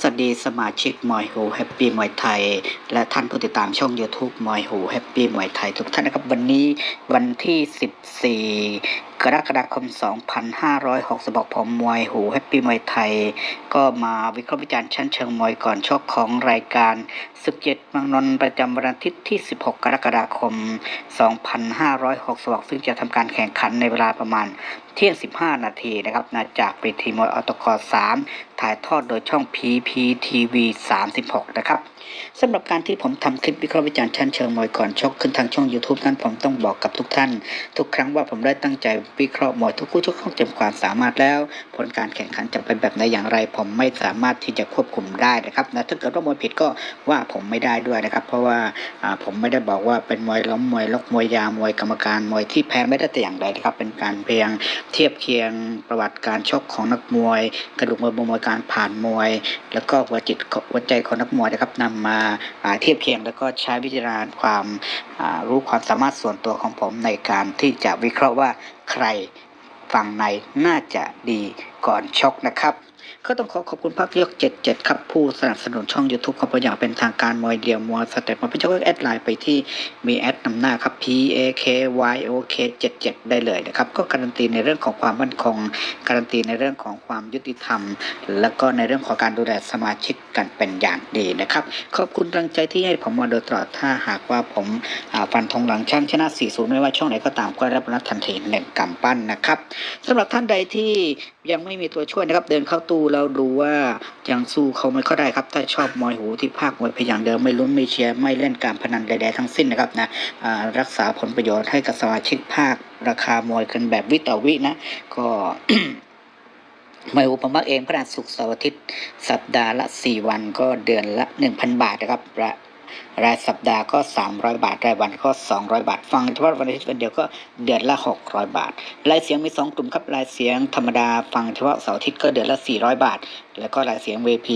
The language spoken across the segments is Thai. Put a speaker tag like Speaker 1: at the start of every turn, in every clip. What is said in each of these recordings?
Speaker 1: สวัสดีสมาชิกมอยหูแฮปปี้มวยไทย และท่านผู้ติดตามช่อง YouTube มอยหูแฮปปี้มวยไทยทุกท่านนะครับ วันนี้วันที่ 14 กรกฎาคม 2566 ผมมวยหูแฮปปี้มวยไทย ก็มาวิเคราะห์วิจารณ์ชั้นเชิงมวยก่อนชกของรายการศึกเจ็ดมังนนประจำวันอาทิตย์ที่ 16 กรกฎาคม 2566 ซึ่งจะทำการแข่งขันในเวลาประมาณเที่ยง 15 นาทีนะครับนะจากเวทีมวยอตก3ถ่ายทอดโดยช่อง PPTV 36 นะครับ สำหรับการที่ผมทำคลิปวิเคราะห์วิจารณ์ชั้นเชิงมวยก่อนชกขึ้นทางช่อง YouTube นั้นผมต้องบอกกับทุกท่าน ทุกครั้งว่าผมได้ตั้งใจวิเคราะห์มวยทุกคู่ทุกข้องเต็มความสามารถแล้ว ผลการแข่งขันจะเป็นแบบไหนอย่างไร ผมไม่สามารถที่จะควบคุมได้นะครับนะถ้าเกิดว่ามวยผิดก็ว่าผมไม่ได้ด้วยนะครับ เพราะว่าอ่าผมไม่ได้บอกว่าเป็นมวยล้มมวยลกมวยยามวยกรรมการมวยที่แพ้ไม่ได้แต่อย่างใดนะครับ เป็นการเพียงเทียบเคียงประวัติการชกของนักมวย กระดูกมวยมวยการผ่านมวย แล้วก็หัวจิตหัวใจของนักมวยนะครับนำมาาเทียบเคียงแล้วก็ใช้วิจารณ์ความรู้ความสามารถส่วนตัวของผมในการที่จะวิเคราะห์ว่าใครฝั่งไหนน่าจะดี ก่อนช็อกนะครับก็ต้องขอขอบคุณพักยก77 ครับ ผู้สนับสนุนช่อง YouTube ของผมอย่างเป็นทางการมวยเดียวมวยสเต็ปมาเป็นเจ้าก็แอดไลน์ไปที่มีแอดนำหน้าครับ P A K Y O K 77 ได้เลยนะครับ ก็การันตีในเรื่องของความมั่นคง การันตีในเรื่องของความยุติธรรม แล้วก็ในเรื่องของการดูแลสมาชิกกันเป็นอย่างดีนะครับ ขอบคุณกำลังใจที่ให้ผมมาโดยตลอดถ้าหากว่าผมฟันธงหลังช่างชนะ 40 ไม่ว่าช่องไหนก็ตามก็ได้รับรับทันทีหนึ่งกำปั้นนะครับสำหรับท่านใดที่ยังไม่ไม่มีตัวช่วยนะครับ เดินเข้าตู้แล้วดูว่ายังสู้เขาไม่ค่อยได้ครับ ถ้าชอบมวยหูที่ภาคมวยพยางเดิมไม่ลุ้นไม่เชียร์ไม่เล่นการพนันใดๆทั้งสิ้นนะครับนะรักษาผลประโยชน์ให้กับสมาชิกภาคราคามวยกันแบบวิต่อวินะ ก็มวยหูผมมักเองพระราสุขเสาร์อาทิตย์สัปดาห์ละ 4 วันก็เดือนละ 1,000 บาทนะครับ รายสัปดาห์ก็ 300 บาท รายวันก็ 200 บาท ฟังเฉพาะวันอาทิตย์วันเดียวก็เดือนละ 600 บาท รายเสียงมี 2 กลุ่มครับ รายเสียงธรรมดา ฟังเฉพาะเสาร์อาทิตย์ก็เดือนละ 400 บาท แล้วก็รายเสียง VP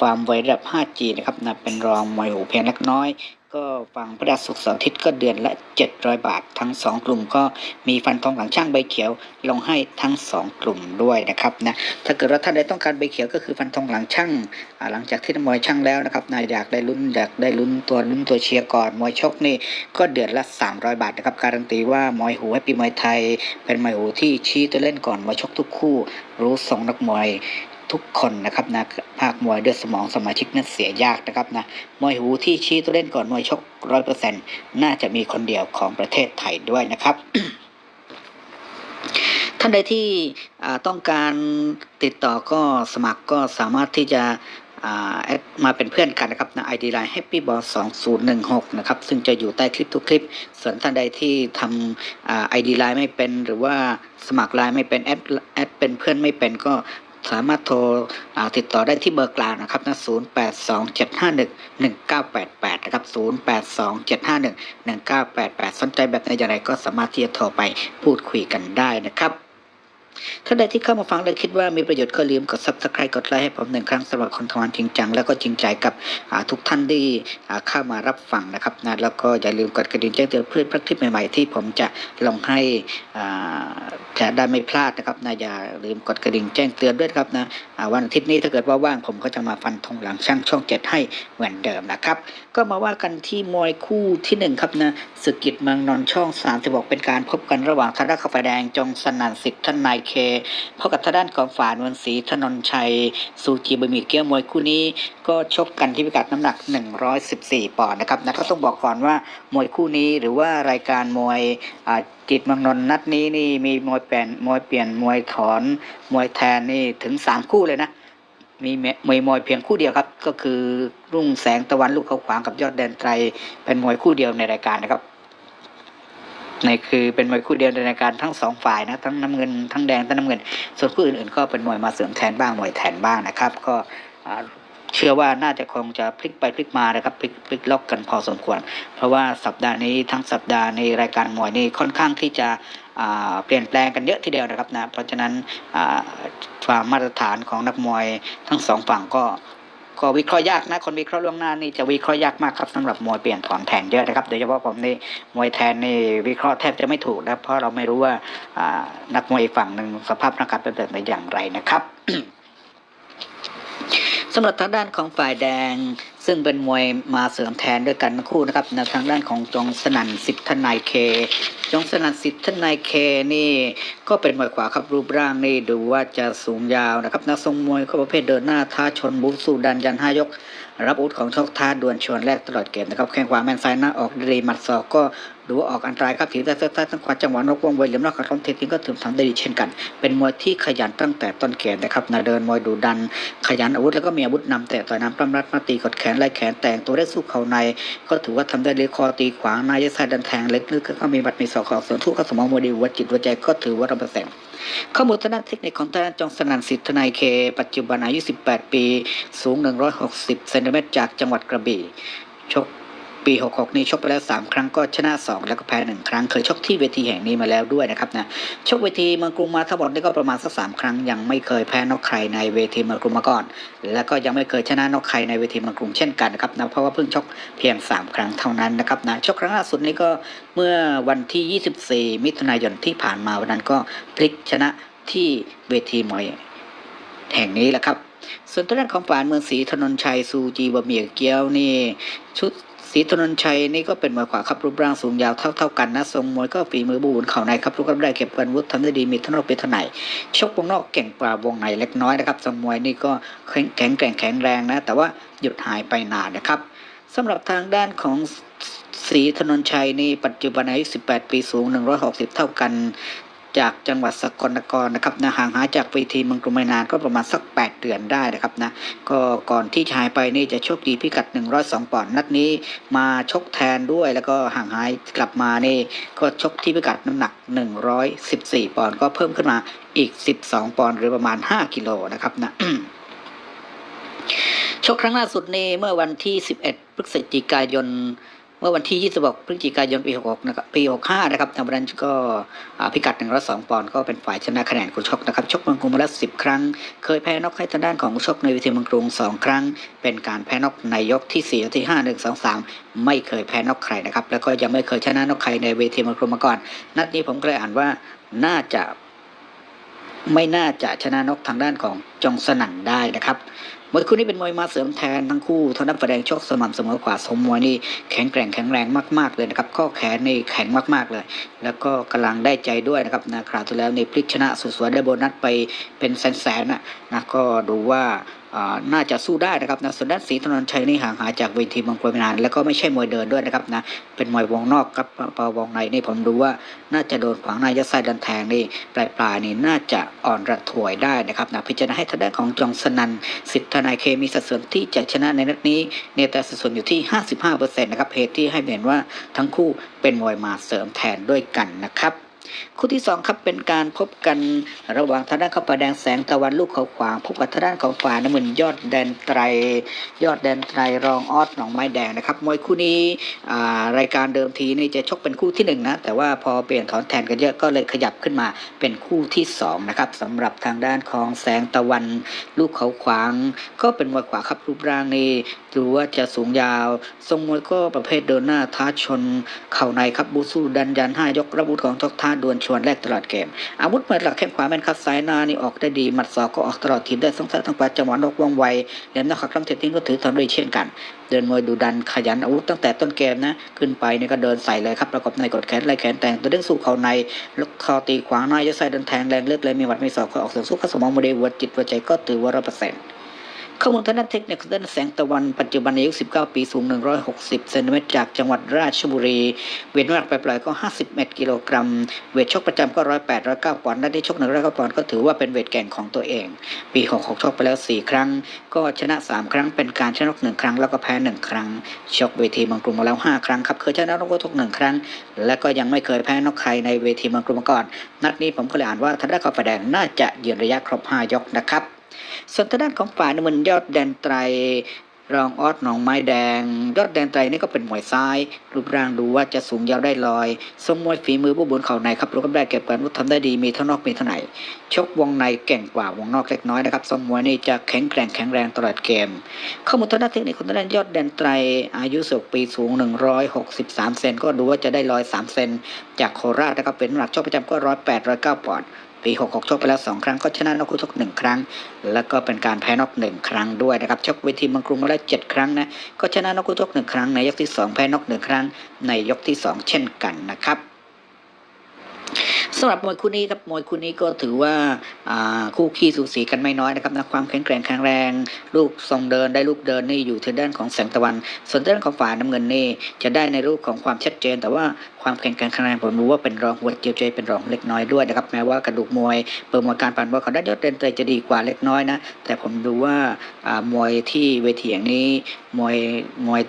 Speaker 1: ฟาร์มไว้ระดับ 5G นะครับนะเป็นรองมวยหูเพียงเล็กน้อย ก็ฟังพระราชสุขเสาร์อาทิตย์ก็เดือนละ 700 บาท ทั้ง 2 กลุ่มก็มีฟันทองหลังช่างใบเขียวลงให้ทั้ง 2 กลุ่มด้วยนะครับนะถ้าเกิดว่าท่านใดต้องการใบเขียวก็คือฟันทองหลังช่างหลังจากที่มวยช่างแล้วนะครับนายอยากได้ลุ้นอยากได้ลุ้นตัวลุ้นตัวเชียร์ก่อนมวยชกนี่ก็เดือนละ 300 บาทนะครับการันตีว่ามวยหูให้ปีมวยไทย เป็นมวยหูที่ชี้ตัวเล่นก่อนมวยชกทุกคู่ รู้ทรงนักมวย ทุกคนนะครับนะภาคมวยด้วยสมองสมาชิกนั้นเสียยากนะครับนะมวยหูที่ชี้ตัวเล่นก่อนมวยชกร้อยเปอร์เซ็นต์น่าจะมีคนเดียวของประเทศไทยด้วยนะครับท่านใดที่ต้องการติดต่อก็สมัครก็สามารถที่จะาแอดมาเป็นเพื่อนกันนะครับนะ ID Line Happy Ball 2016 นะครับ ซึ่งจะอยู่ใต้คลิปทุกคลิป ส่วนท่านใดที่ทำอ่า ID Line ไม่เป็น หรือว่าสมัคร Line ไม่เป็นแอดแอดเป็นเพื่อนไม่เป็นก็ สามารถโทรติดต่อได้ที่เบอร์กลางนะครับนะ0827511988นะครับ0827511988 สนใจแบบไหนอย่างไรก็สามารถที่จะโทรไปพูดคุยกันได้นะครับ ท่านใดที่เข้ามาฟังและคิดว่ามีประโยชน์ก็ลืมกด subscribe กดไลค์ให้ผมหนึ่งครั้งสำหรับคนทำงานจริงจัง แล้วก็จริงใจกับทุกท่านที่เข้ามารับฟังนะครับนะแล้วก็อย่าลืมกดกระดิ่งแจ้งเตือนเพื่อพระคลิปใหม่ ๆ ที่ผมจะลงให้จะได้ไม่พลาดนะครับนะอย่าลืมกดกระดิ่งแจ้งเตือนด้วยครับนะอ่าวันอาทิตย์นี้ถ้าเกิดว่าว่างผมก็จะมาฟันธงหลังช่างช่องเจ็ดให้เหมือนเดิมนะครับ ก็มาว่ากันที่มวยคู่ที่หนึ่งครับนะศึกกิจเมืองนนท์ช่องสามจะบอกเป็นการพบกันระหว่างธนาคาไฟแดงจงสนั่นสิทธิ์ท่านนายเคพบกับทางด้านของฝานวันศรีถนนชัยซูจีบะหมี่เกี๊ยวมวยคู่นี้ ก็ชกกันที่พิกัดน้ำหนัก 114 ปอนด์นะครับนะก็ต้องบอกก่อนว่ามวยคู่นี้หรือว่ารายการมวยจิตมืองนนนัดนี้นี่มีมวยเปลี่ยนมวยเปลี่ยนมวยถอนมวยแทนนี่ถึง 3 คู่เลยนะมีเมมวยมวยเพียงคู่เดียวครับ ก็คือรุ่งแสงตะวันลูกเขาขวางกับยอดแดนไตรเป็นมวยคู่เดียวในรายการนะครับ ในคือเป็นมวยคู่เดียวในรายการทั้งสองฝ่ายนะทั้งน้ำเงินทั้งแดงทั้งน้ำเงิน ส่วนคู่อื่นๆ ก็เป็นมวยมาเสริมแทนบ้างมวยแทนบ้างนะครับ ก็เชื่อว่าน่าจะคงจะพลิกไปพลิกมานะครับพลิกพลิกล็อกกันพอสมควร เพราะว่าสัปดาห์นี้ทั้งสัปดาห์ในรายการมวยนี่ค่อนข้างที่จะเปลี่ยนแปลงกันเยอะทีเดียวนะครับนะเพราะฉะนั้นความมาตรฐานของนักมวยทั้งสองฝั่งก็ ก็วิเคราะห์ยากนะคนวิเคราะห์ล่วงหน้านี่จะวิเคราะห์ยากมากครับสำหรับมวยเปลี่ยนถอนแทนเยอะนะครับโดยเฉพาะผมนี่มวยแทนนี่วิเคราะห์แทบจะไม่ถูกนะเพราะเราไม่รู้ว่าอ่านักมวยอีกฝั่งหนึ่งสภาพร่างกายเป็นแบบไหนอย่างไรนะครับสำหรับทางด้านของฝ่ายแดง ซึ่งเป็นมวยมาเสริมแทนด้วยกันทั้งคู่นะครับในทางด้านของจงสนันสิทธนายเค จงสนันสิทธนายเคนี่ก็เป็นมวยขวาครับรูปร่างนี่ดูว่าจะสูงยาวนะครับนักทรงมวยก็ประเภทเดินหน้าท้าชนบุกสู้ดันยันห้ายก รับอาวุธของชกท้าดวลชวนแรกตลอดเกมนะครับแข้งขวาแมนซ้ายหน้าออกดีมัดศอกก็ดูว่าออกอันตรายครับถีบได้เส้นใต้ทั้งขวาจังหวะนกวงไวเหลี่ยมนอกกระทอมเททิ้งก็ถือทำได้ดีเช่นกัน เป็นมวยที่ขยันตั้งแต่ต้นเกมนะครับนาเดินมวยดูดัน ขยันอาวุธแล้วก็มีอาวุธนำแต่ต่อยน้ำปล้ำรัดมาตีกดแขนไล่แขนแต่งตัวได้สู้เข่าใน ก็ถือว่าทำได้เลยคอตีขวางนายยัดไส้ดันแทงเล็กลึกก็มีบัตรมีศอกของส่วนทุกข์เข้าสมองมวยดีหัวจิตหัวใจก็ถือว่าเราเปอร์เซ็นต์ ข้อมูลทางด้านเทคนิคของทางด้านจงสนันสิทธนายเค ปัจจุบันอายุ 18 ปี สูง 160 เซนติเมตรจากจังหวัดกระบี่ชก ปี 66 นี้ชกไปแล้ว 3 ครั้งก็ชนะ 2 แล้วก็แพ้ 1 ครั้ง เคยชกที่เวทีแห่งนี้มาแล้วด้วยนะครับนะชกเวทีเมืองกรุงมาทั้งหมดนี่ก็ประมาณสักสามครั้ง ยังไม่เคยแพ้นอกใครในเวทีเมืองกรุงมาก่อน แล้วก็ยังไม่เคยชนะนอกใครในเวทีเมืองกรุงเช่นกันนะครับนะเพราะว่าเพิ่งชกเพียง 3 ครั้งเท่านั้นนะครับนะชกครั้งล่าสุดนี้ก็เมื่อวันที่ 24 มิถุนายนที่ผ่านมาวันนั้นก็พลิกชนะที่เวทีมวยแห่งนี้แหละครับส่วนทางด้านของฝายเมืองศรีถนนชัยซูจีบะหมี่เกี๊ยวนี่ชุด ศรีถนนชัยนี่ก็เป็นมวยขวาครับรูปร่างสูงยาวเท่าๆกันนะทรงมวยก็ฝีมือบูนเข่าในครับลูกกำได้เก็บกันวุฒิทำได้ดีมีทั้งนอกเป็นทางไหนชกวงนอกเก่งกว่าวงในเล็กน้อยนะครับทรงมวยนี่ก็แข็งแกร่งแข็งแรงนะ แต่ว่าหยุดหายไปนานนะครับสำหรับทางด้านของศรีถนนชัยนี่ปัจจุบันอายุ 18 ปีสูง 160 เท่ากัน จากจังหวัดสกลนครนะครับนะห่างหายจากเวทีเมืองกรุงไม่นานก็ประมาณสัก 8 เดือนได้นะครับนะก็ก่อนที่ชายไปนี่จะโชคดีพิกัด 102 ปอนด์นัดนี้มาชกแทนด้วยแล้วก็ห่างหายกลับมานี่ก็ชกที่พิกัดน้ำหนัก 114 ปอนด์ก็เพิ่มขึ้นมาอีก 12 ปอนด์หรือประมาณ 5 กิโลนะครับนะชกครั้งล่าสุดนี้เมื่อวันที่ 11 พฤศจิกายน เมื่อวันที่26พฤศจิกายนปี66นะครับปี65นะครับในวันนั้นก็อ่าพิกัด102ปอนด์ก็เป็นฝ่ายชนะคะแนนคู่ชกนะครับชกเมืองกรุงมาแล้ว10 ครั้ง เคยแพ้น็อกให้ทางด้านของชกในเวทีเมืองกรุง 2 ครั้ง เป็นการแพ้น็อกในยกที่4ที่5 1 2 3 ไม่เคยแพ้น็อกใครนะครับแล้วก็ยังไม่เคยชนะน็อกใครในเวทีเมืองกรุงมาก่อน นัดนี้ผมก็เลยอ่านว่าน่าจะไม่น่าจะชนะนกทางด้านของจงสนั่นได้นะครับ มวยคู่นี้เป็นมวยมาเสริมแทนทั้งคู่ทางด้านฝ่ายแดงชกสม่ำเสมอกว่าสมมวยนี่แข็งแกร่งแข็งแรงมากๆเลยนะครับข้อแขนนี่แข็งมากๆเลย แล้วก็กำลังได้ใจด้วยนะครับนะคราวที่แล้วนี่พลิกชนะสุดสวยได้โบนัสไปเป็นแสนๆนะนะก็ดูว่า น่าจะสู้ได้นะครับนะส่วนด้านศรีถนนชัยนี่ห่างหายจากเวทีมืองกรุงมานานแล้วก็ไม่ใช่มวยเดินด้วยนะครับนะเป็นมวยวงนอกครับปาวงในนี่ผมดูว่าน่าจะโดนขวางนายัดไส้ดันแทงนี่ปลายปลายนี่น่าจะอ่อนระถวยได้นะครับนะพิจารณาให้ทางด้านของจองสนันสิทธนายเคมีสัดส่วนที่จะชนะในนัดนี้เนยแต่สัดส่วนอยู่ที่ 55%นะครับเหตุที่ให้เห็นว่าทั้งคู่เป็นมวยมาเสริมแทนด้วยกันนะครับ คู่ที่สองครับเป็นการพบกันระหว่างทางด้านข้าวปลาแดงแสงตะวันลูกเขาขวางพบกับทางด้านของฝ่าน้ำมันยอดแดนไตร ยอดแดนไตรรองออสหนองไม้แดงนะครับมวยคู่นี้รายการเดิมทีนี่จะชกเป็นคู่ที่หนึ่งนะแต่ว่าพอเปลี่ยนถอนแทนกันเยอะก็เลยขยับขึ้นมาเป็นคู่ที่สองนะครับสำหรับทางด้านของแสงตะวันลูกเขาขวาง ก็เป็นมวยขวาครับรูปร่างนี่ดูว่าจะสูงยาว ทรงมวยก็ประเภทเดินหน้าท้าชน เข่าในครับบูสู้ดันยันห้ายกระบุของทกท้าดวลชวนแรกตลอดเกม อาวุธเปิดหลักแข้งขวาแม่นครับซ้ายหน้านี่ออกได้ดี หมัดศอกก็ออกตลอดทีมได้ทั้งซ้ายทั้งขวาจังหวะนกว่องไวเหลี่ยมหน้าขักครั้งเททิ้งก็ถือทำได้เช่นกัน เดินมวยดูดันขยันอาวุธตั้งแต่ต้นเกมนะ ขึ้นไปนี่ก็เดินใส่เลยครับประกอบในกดแขนไล่แขนแต่งตัวเด้งสู้เข่าในลูกคอตีขวางหน้ายัดไส้ดันแทงแรงเลือกเลยมีหมัดมีศอกก็ออกเสียงสู้ข้าสมองโมเดลวัดจิตวัดใจก็ถือว่าร้อยเปอร์เซ็นต์ ข้อมูลทางด้านเทคนิคด้านแสงตะวันปัจจุบันอายุ 19 ปีสูง 160 เซนติเมตรจากจังหวัดราชบุรี เวทน้ำหนักปล่อยๆก็51กิโลกรัม เวทชกประจำก็ 108 109ปอนด์นัดที่ชก 109ปอนด์ก็ถือว่าเป็นเวทแก่งของตัวเอง ปี 66 ชกไปแล้ว 4 ครั้ง ก็ชนะ 3 ครั้งเป็นการชนะนก1ครั้งแล้วก็แพ้ 1 ครั้ง ชกเวทีเมืองกรุงมาแล้ว 5 ครั้งครับเคยชนะนกทุกหนึ่งครั้ง และก็ยังไม่เคยแพ้นกใครในเวทีเมืองกรุงมาก่อน นัดนี้ผมก็เลยอ่านว่าทางด้านกาแฟแดงน่าจะยืนระยะครบ 5 ยกนะครับ ส่วนทางด้านของฝ่ายน้ำมันยอดแดนไตรรองออสหนองไม้แดง ยอดแดนไตรนี่ก็เป็นมวยซ้าย รูปร่างดูว่าจะสูงยาวได้ลอยทรงมวยฝีมือผู้บุญเข่าในครับรู้กันได้เก็บกันวุฒิทำได้ดีมีทั้งนอกมีทั้งในชกวงในเก่งกว่าวงนอกเล็กน้อยนะครับทรงมวยนี่จะแข็งแกร่งแข็งแรงตลอดเกม ข้อมูลทางด้านเทคนิคของทางด้านยอดแดนไตรอายุสุปีสูง 163 เซนก็ดูว่าจะได้ลอย3เซนจากโคราชนะครับเป็นหนักชกประจำก็108 109ปอนด์ ปี 66 ชกไปแล้ว 2 ครั้งก็ชนะนอกคู่ชก 1 ครั้ง แล้วก็เป็นการแพ้นอก 1 ครั้งด้วยนะครับชกเวทีเมังกรุงมาแล้ว 7 ครั้งนะก็ชนะนอกคู่ชก 1 ครั้งในยกที่ 2 แพ้นอก 1 ครั้งในยกที่ 2 เช่นกันนะครับ สำหรับมวยคู่นี้ครับมวยคู่นี้ก็ถือว่าคู่ขี้สูสีกันไม่น้อยนะครับนะความแข็งแกร่งแข็งแรง ลูกทรงเดินได้ลูกเดินนี่อยู่ทางด้านของแสงตะวัน ส่วนด้านของฝ่ายน้ำเงินนี่จะได้ในรูปของความชัดเจน แต่ว่าความแข็งแกร่งแข็งแรงผมรู้ว่าเป็นรองหัวเจียวใจเป็นรองเล็กน้อยด้วยนะครับแม้ว่ากระดูกมวยเปิดมวยการผ่านมวยของด้ยอดเดนเตยจะดีกว่าเล็กน้อยนะแต่ผมดูว่าอ่ามวยที่เวทีอย่างนี้มวยมวย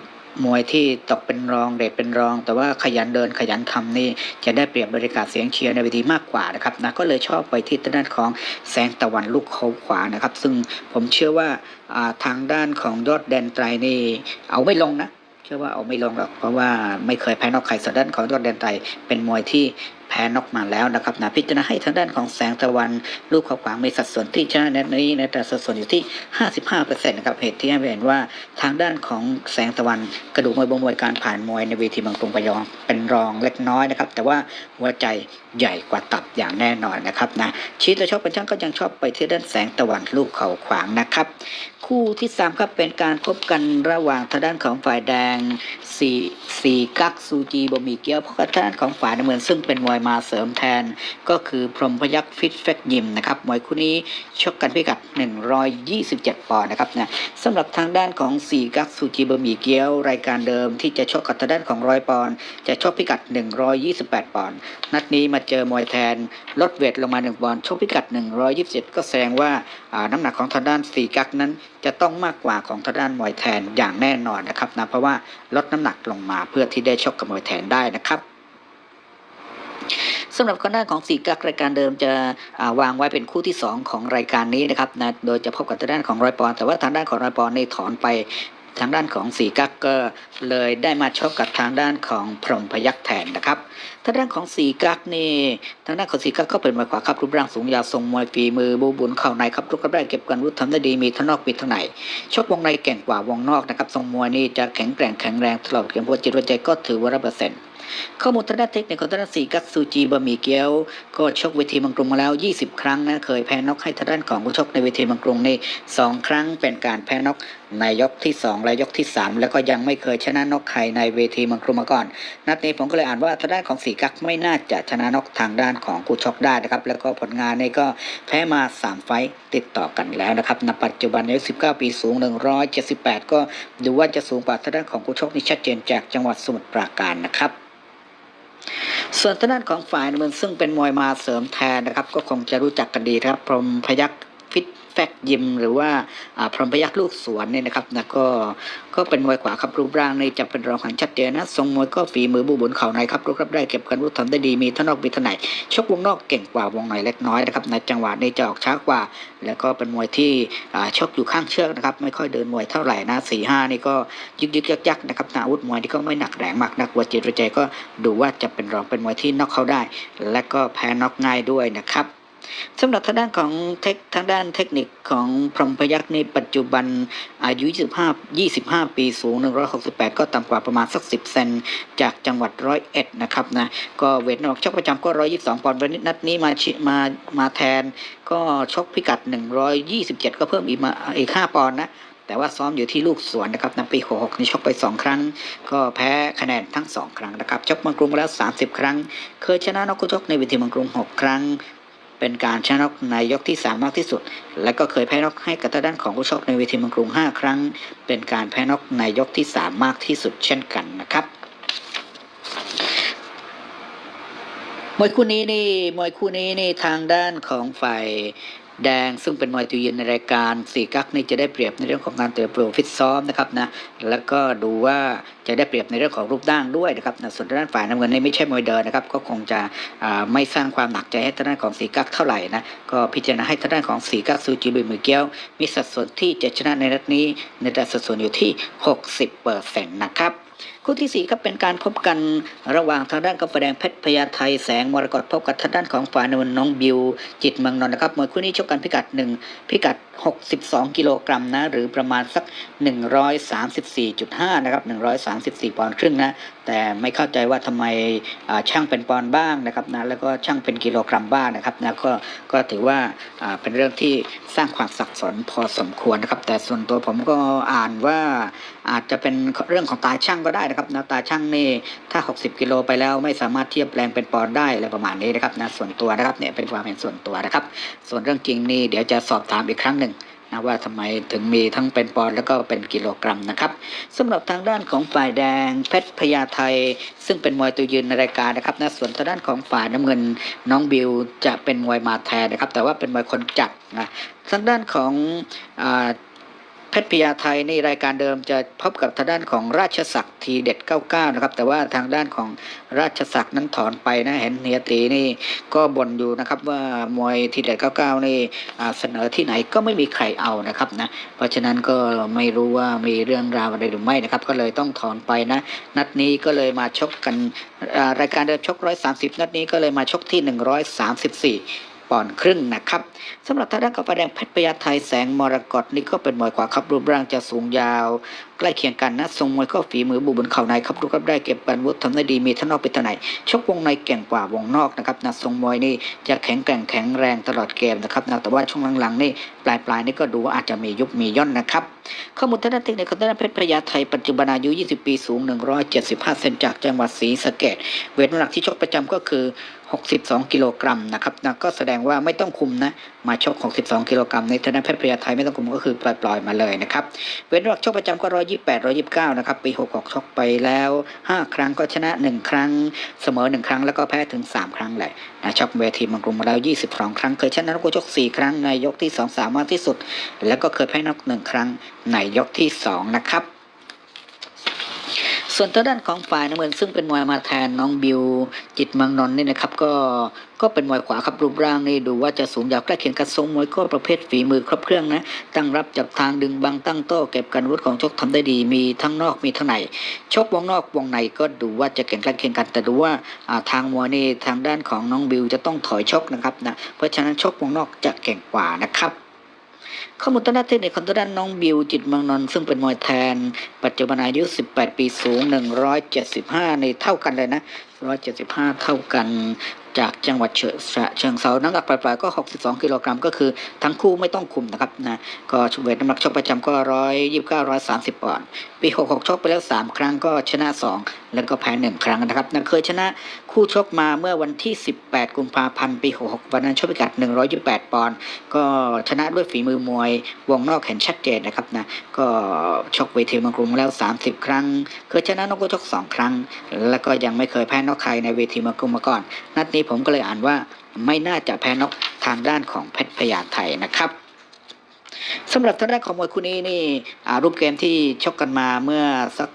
Speaker 1: มวยที่ตกเป็นรองเดทเป็นรอง แต่ว่าขยันเดินขยันทำนี่จะได้เปรียบบริการเสียงเชียร์ในเวทีมากกว่านะครับนะก็เลยชอบไปที่ด้านของแสงตะวันลูกเขาขวานะครับ ซึ่งผมเชื่อว่าอ่าทางด้านของยอดแดนไตรนี่เอาไม่ลงนะเชื่อว่าเอาไม่ลงหรอกเพราะว่าไม่เคยแพ้นอกใครส่วนด้านของยอดแดนไตรเป็นมวยที่ แพ้นอกมาแล้วนะครับนะพิจารณาให้ทางด้านของแสงตะวันลูกเขาขวางมีสัดส่วนที่ชนะในนี้ในแต่สัดส่วนอยู่ที่ 55%นะครับเหตุที่ให้เห็นว่าทางด้านของแสงตะวัน กระดูกมวยบงมวยการผ่านมวยในเวทีบางกรุงปยองเป็นรองเล็กน้อยนะครับ แต่ว่าหัวใจใหญ่กว่าตับอย่างแน่นอนนะครับนะชีตและชอบเป็นช่างก็ยังชอบไปที่ด้านแสงตะวันลูกเขาขวางนะครับ คู่ที่สามครับเป็นการพบกันระหว่างทางด้านของฝ่ายแดงสีสีกักซูจีบะหมี่เกี๊ยวพบกับทางด้านของฝ่ายน้ำเงินซึ่งเป็นมวยมาเสริมแทน ก็คือพรหมพยักษ์ฟิตเฟกยิมนะครับมวยคู่นี้ชกกันพิกัด 127 ปอนด์นะครับนะสำหรับทางด้านของสีกักซูจีบะหมี่เกี๊ยวรายการเดิมที่จะชกกับทางด้านของร้อยปอนด์จะชกพิกัด 128 ปอนด์นัดนี้มาเจอมวยแทนลดเวทลงมา1ปอนด์ชกพิกัด 127 ก็แสดงว่าน้ำหนักของทางด้านสีกักนั้นจะต้องมากกว่าของทางด้านมวยแทนอย่างแน่นอนนะครับนะเพราะว่าลดน้ำหนักลงมาเพื่อที่ได้ชกกับมวยแทนได้นะครับสำหรับข้อหน้าของสีกักรายการเดิมจะาวางไว้เป็นคู่ที่ 2 ของรายการนี้นะครับนะโดยจะพบกับทางด้านของรอยปอนแต่ว่าทางด้านของรอยปอนในถอนไป ทางด้านของสีกักก็เลยได้มาชกกับทางด้านของพรหมพยักษ์แทนนะครับทางด้านของสีกักนี่ทางด้านของสีกักก็เป็นมวยขวาครับรูปร่างสูงยาวทรงมวยฝีมือบูบุญเข่าในครับลูกกระได้เก็บกันวุฒิทำได้ดีมีทั้งนอกมีทั้งในชกวงในเก่งกว่าวงนอกนะครับทรงมวยนี่จะแข็งแกร่งแข็งแรงตลอดเกมหัวจิตหัวใจก็ถือว่าร้อยเปอร์เซ็นต์ข้อมูลทางด้านเทคนิคของทางด้านสีกัตซูจีบะหมี่เกี๊ยว ก็ชกเวทีมังกรุงมาแล้ว 20 ครั้งนะเคยแพ้น็อกให้ทางด้านของผู้ชกในเวทีมังกรุงนี่สองครั้งเป็นการแพ้น็อกในยกที่ 2 และยกที่ 3 แล้วก็ยังไม่เคยชนะนกใครในเวทีมังกรุงมาก่อน นัดนี้ผมก็เลยอ่านว่าทางด้านของสีกักไม่น่าจะชนะนกทางด้านของผู้ชกได้นะครับ แล้วก็ผลงานนี่ก็แพ้มา 3 ไฟต์ติดต่อกันแล้วนะครับณปัจจุบันอายุ19 ปีสูง 178 ก็ดูว่าจะสูงกว่าทางด้านของผู้ชกนี่ชัดเจนจากจังหวัดสมุทรปราการนะครับส่วนทางด้านของฝ่ายน้ำเงินซึ่งเป็นมวยมาเสริมแทนนะครับ ก็คงจะรู้จักกันดีครับพรหมพยักษ์ ฟิตแฟกยิมหรือว่าพรหมพยักษ์ลูกสวนเนี่ยนะครับนะก็ก็เป็นมวยขวาครับรูปร่างในจะเป็นรองขันชัดเจนนะทรงมวยก็ฝีมือบูบุญเข่าในครับรูปรับได้เก็บกันรูปทำได้ดีมีทั้งนอกมีทั้งในชกวงนอกเก่งกว่าวงในเล็กน้อยนะครับในจังหวะนี้จะออกช้ากว่า แล้วก็เป็นมวยที่ชกอยู่ข้างเชือกนะครับไม่ค่อยเดินมวยเท่าไหร่นะสี่ห้านี่ก็ยึกยึกยักยักนะครับอาวุธมวยที่ก็ไม่หนักแรงมากนักวัวจิตวิจัยก็ดูว่าจะเป็นรองเป็นมวยที่น็อกเขาได้ และก็แพ้น็อกง่ายด้วยนะครับ สำหรับทางด้านของเทคทางด้านเทคนิคของพรหมพยักษ์ในปัจจุบันอายุ 25 25 ปีสูง 168 ก็ต่ำกว่าประมาณสัก 10 เซนจากจังหวัดร้อยเอ็ดนะครับนะก็เวทนอกชกประจำก็ 122 ปอนด์วันนี้นัดนี้มามามาแทนก็ชกพิกัด 127 ก็เพิ่มอีกมาอีก 5 ปอนด์นะแต่ว่าซ้อมอยู่ที่ลูกสวนนะครับในปี66นี่ชกไป 2 ครั้ง ก็แพ้คะแนนทั้ง 2 ครั้งนะครับชกมังกรุงมาแล้ว 30 ครั้ง เคยชนะนอกคู่ชกในเวทีมังกรุง 6 ครั้ง เป็นการชนะนอกในยกที่3มากที่สุด และก็เคยแพ้นอกให้กับทางด้านของผู้ชกในเวทีมังกรุง 5 ครั้ง เป็นการแพ้นอกในยกที่3มากที่สุดเช่นกันนะครับมวยคู่นี้นี่มวยคู่นี้นี่ทางด้านของฝ่าย แดง ซึ่งเป็นมวยตัวยืนในรายการสี่กักนี่จะได้เปรียบในเรื่องของการเตรียมตัวฟิตซ้อมนะครับนะแล้วก็ดูว่าจะได้เปรียบในเรื่องของรูปร่างด้วยนะครับนะส่วนด้านฝ่ายน้ำเงินนี่ไม่ใช่มวยเดินนะครับก็คงจะไม่สร้างความหนักใจให้ทางด้านของสีกักเท่าไหร่นะก็พิจารณาให้ทางด้านของสีกักซูจิบุยมือเกี้ยว มีสัดส่วนที่จะชนะในนัดนี้ในสัดส่วนอยู่ที่ 60เปอร์เซ็นต์นะครับ คู่ที่สี่ครับเป็นการพบกันระหว่างทางด้านกาแฟแดงเพชรพญาไทแสงมรกตพบกับทางด้านของฝ่ายนวลน้องบิว จิตเมืองนนท์นะครับมวยคู่นี้ชกกันพิกัดหนึ่งพิกัด 62 กิโลกรัมนะ หรือประมาณสัก 134.5 นะครับ 134 ปอนด์ครึ่งนะ แต่ไม่เข้าใจว่าทำไมช่างเป็นปอนด์บ้างนะครับนะแล้วก็ช่างเป็นกิโลกรัมบ้างนะครับนะก็ก็ถือว่าอ่าเป็นเรื่องที่สร้างความสับสนพอสมควรนะครับ แต่ส่วนตัวผมก็อ่านว่าอาจจะเป็นเรื่องของตาช่างก็ได้นะครับนะตาช่างนี่ถ้า 60 กิโลไปแล้วไม่สามารถเทียบแปลงเป็นปอนด์ได้อะไรประมาณนี้นะครับนะส่วนตัวนะครับเนี่ยเป็นความเห็นส่วนตัวนะครับ ส่วนเรื่องจริงนี่เดี๋ยวจะสอบถามอีกครั้งหนึ่งนะว่าทำไมถึงมีทั้งเป็นปอนด์แล้วก็เป็นกิโลกรัมนะครับสำหรับทางด้านของฝ่ายแดงเพชรพญาไทย ซึ่งเป็นมวยตัวยืนในรายการนะครับนะส่วนทางด้านของฝ่ายน้ำเงินน้องบิวจะเป็นมวยมาแทนนะครับ แต่ว่าเป็นมวยคนจัดนะทางด้านของอ่า เพชรพญาไทในรายการเดิมจะพบกับทางด้านของราชศักดิ์ทีเด็ด 99 นะครับ แต่ว่าทางด้านของราชศักดิ์นั้นถอนไปนะเห็นเฮียตีนี่ก็บ่นอยู่นะครับว่ามวยทีเด็ด 99 นี่อ่าเสนอที่ไหนก็ไม่มีใครเอานะครับนะเพราะฉะนั้นก็ไม่รู้ว่ามีเรื่องราวอะไรหรือไม่นะครับ ก็เลยต้องถอนไปนะ นัดนี้ก็เลยมาชกกันรายการเดิมชก 130 นัดนี้ก็เลยมาชกที่ 134 ปอนด์ครึ่งนะครับสำหรับทางด้านกาแฟแดงเพชรพญาไทยแสงมรกตนี่ก็เป็นมวยขวาครับรูปร่างจะสูงยาว ใกล้เคียงกันนะทรงมวยก็ฝีมือบุบนเข่าในครับรูปรับได้เก็บปันวุฒิทำได้ดีมีทั้งนอกเป็นทางไหนชกวงในเก่งกว่าวงนอกนะครับนะทรงมวยนี่จะแข็งแกร่งแข็งแรงตลอดเกมนะครับนะแต่ว่าช่วงหลังๆนี่ปลายปลายๆนี่ก็ดูว่าอาจจะมียุบมีย่อนนะครับข้อมูลทางด้านเทคนิคของทางด้านเพชรพญาไทยปัจจุบันอายุ 20 ปีสูง 175 เซนจากจังหวัดศรีสะเกษเวทน้ำหนักที่ชกประจำก็คือ 62 กิโลกรัมนะครับนะก็แสดงว่าไม่ต้องคุมนะมาชก 62 กิโลกรัมในทางด้านเพชรพญาไทยไม่ต้องคุมก็คือปล่อยๆมาเลยนะครับเว้นวักชกประจำก็ 128 129 นะครับปี 66 ชกไปแล้ว 5 ครั้งก็ชนะ 1 ครั้งเสมอ 1 ครั้งแล้วก็แพ้ถึง 3 ครั้งเลยนะชกเวทีมังกรมาแล้ว 22 ครั้ง เคยชนะนักชก 4 ครั้งในยกที่ 2 สามารถที่สุด แล้วก็เคยแพ้นักหนึ่งครั้งในยกที่ 2 นะครับ ส่วนทางด้านของฝ่ายน้ำเงินซึ่งเป็นมวยมาแทนน้องบิว จิตมืองนนท์นี่นะครับ ก็ก็เป็นมวยขวาครับรูปร่างนี่ดูว่าจะสูงยาวใกล้เคียงกันทรงมวยก็ประเภทฝีมือครบเครื่องนะ ตั้งรับจับทางดึงบังตั้งโต้เก็บกันอาวุธของชกทำได้ดีมีทั้งนอกมีทั้งในชกวงนอกวงในก็ดูว่าจะเก่งใกล้เคียงกัน แต่ดูว่าอ่าทางมวยนี่ทางด้านของน้องบิวจะต้องถอยชกนะครับนะเพราะฉะนั้นชกวงนอกจะเก่งกว่านะครับ ข้อมูลต้นด้านเทคนิคของทางด้านน้องบิวจิตเมืองนนท์ซึ่งเป็นมวยแทน ปัจจุบันอายุ 18 ปีสูง 175 ในเท่ากันเลยนะ 175 เท่ากัน จากจังหวัดเฉะเชิงเซาน้ำหนักปลายๆก็ 62 กิโลกรัมก็คือทั้งคู่ไม่ต้องคุมนะครับนะก็เวทน้ำหนักชกประจำก็ 129 130 ปอนด์ปี 66 ชกไปแล้ว 3 ครั้งก็ชนะ 2 แล้วก็แพ้ 1 ครั้งนะครับนะเคยชนะคู่ชกมาเมื่อวันที่ 18 กุมภาพันธ์ปี 66 วันนั้นชกพิกัด 128 ปอนด์ก็ชนะด้วยฝีมือมวยวงนอกเห็นชัดเจนนะครับนะก็ชกเวทีมังกรุงแล้ว 30 ครั้ง เคยชนะนกกระชก 2 ครั้ง แล้วก็ยังไม่เคยแพ้นอกใครในเวทีมังกรุงมาก่อน นัดนี้ผมก็เลยอ่านว่าไม่น่าจะแพ้นกทางด้านของเพชรพยาไทยนะครับสำหรับทางด้านของมวยคู่นี้นี่รูปเกมที่ชกกันมาเมื่อสัก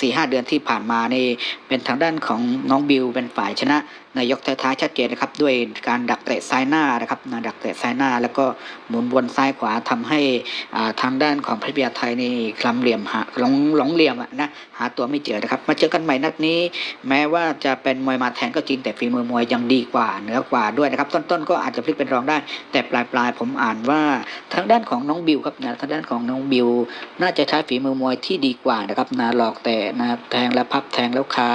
Speaker 1: สี่ห้าเดือนที่ผ่านมานี่เป็นทางด้านของน้องบิวเป็นฝ่ายชนะในยกท้ายๆชัดเจนนะครับด้วยการดักเตะซ้ายหน้านะครับนะดักเตะซ้ายหน้า แล้วก็หมุนวนซ้ายขวาทำให้ทางด้านของเพชรพญาไทยนี่คลำเหลี่ยมหาหลงหลงเหลี่ยมอะนะหาตัวไม่เจอนะครับ มาเจอกันใหม่นัดนี้ แม้ว่าจะเป็นมวยมาแทนก็จริงแต่ฝีมือมวยยังดีกว่าเหนือกว่าด้วยนะครับ ต้นๆก็อาจจะพลิกเป็นรองได้ แต่ปลายๆผมอ่านว่าทางด้านของน้องบิวครับนะทางด้านของน้องบิว น่าจะใช้ฝีมือมวยที่ดีกว่านะครับนะหลอกแต่นะแทงแล้วพับแทงแล้วคา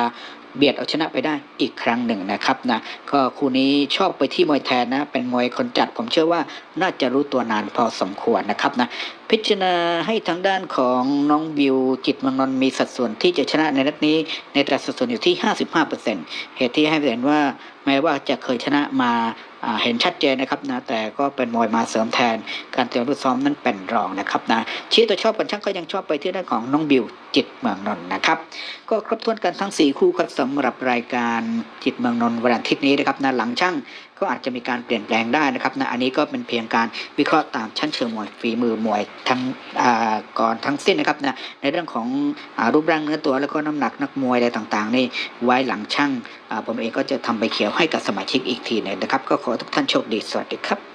Speaker 1: เบียดเอาชนะไปได้อีกครั้งหนึ่งนะครับนะก็คู่นี้ชอบไปที่มวยแทนนะ เป็นมวยคนจัดผมเชื่อว่าน่าจะรู้ตัวนานพอสมควรนะครับนะ พิจารณาให้ทางด้านของน้องบิวจิตมังนนมีสัดส่วนที่จะชนะในนัดนี้ในอัตราสัดส่วนอยู่ที่ 55%เหตุที่ให้เห็นว่าแม้ว่าจะเคยชนะมาเห็นชัดเจนนะครับนะแต่ก็เป็นมวยมาเสริมแทน การเตรียมรู้ซ้อมนั้นเป็นรองนะครับนะชี้ตัวชอบกันช่างก็ยังชอบไปที่ด้านของน้องบิวจิตเมืองนนท์นะครับ ก็ครบถ้วนกันทั้ง 4 คู่ครับสำหรับรายการจิตเมืองนนท์วันอาทิตย์นี้นะครับนะหลังช่างก็อาจจะมีการเปลี่ยนแปลงได้นะครับนะอันนี้ก็เป็นเพียงการวิเคราะห์ตามชั้นเชิงมวยฝีมือมวยทั้งอ่าก่อนทั้งสิ้นนะครับนะในเรื่องของอรูปร่างเนื้อตัวแล้วก็น้ำหนักนักมวยอะไรต่างๆ นี่ไว้หลังช่างอ่าผมเองก็จะทำใบเขียวให้กับสมาชิกอีกทีหนึงนะครับ ก็ขอทุกท่านโชคดีสวัสดีครับ